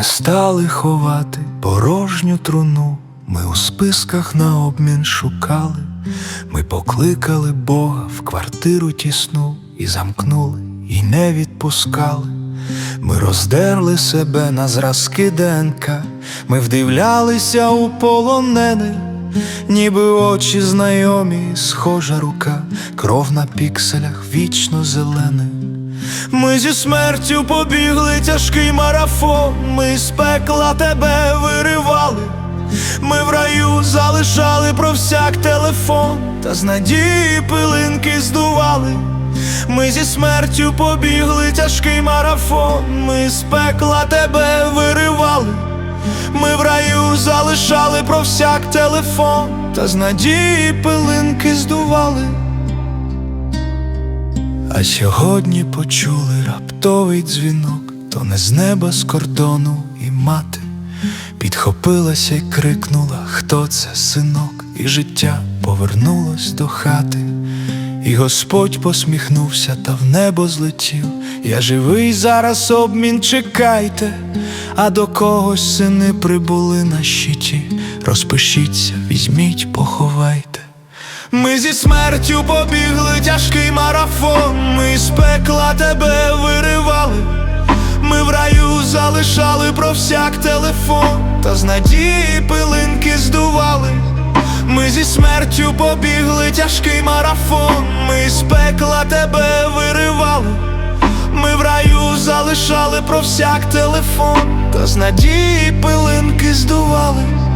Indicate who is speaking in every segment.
Speaker 1: не стали ховати порожню труну, ми у списках на обмін шукали, ми покликали Бога в квартиру тісну і замкнули, і не відпускали. Ми роздерли себе на зразки ДНК, ми вдивлялися у полонених, ніби очі знайомі, схожа рука, кров на пікселях вічно зелених. Ми зі смертю побігли тяжкий марафон, ми з пекла тебе виривали, ми в раю залишали про всяк телефон, та з надії пилинки здували. Ми зі смертю побігли тяжкий марафон, ми з пекла тебе виривали, ми в раю залишали про всяк телефон, та з надії пилинки здували. А сьогодні почули раптовий дзвінок, то не з неба з кордону, і мати підхопилася й крикнула, хто це синок, і життя повернулось до хати. І Господь посміхнувся та в небо злетів. Я живий зараз обмін чекайте, а до когось сини прибули на щиті. Розпишіться, візьміть, поховайте. Ми зі смертю побігли тяжкий з пекла тебе виривали, ми в раю залишали про всяк телефон, та з надії пилинки здували. Ми зі смертю побігли тяжкий марафон, ми з пекла тебе виривали, ми в раю залишали про всяк телефон, та з надії пилинки здували.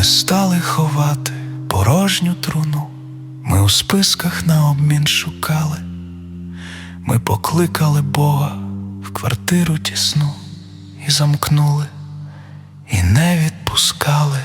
Speaker 1: Не стали ховати порожню труну, ми у списках на обмін шукали, ми покликали Бога в квартиру тісну і замкнули, і не відпускали.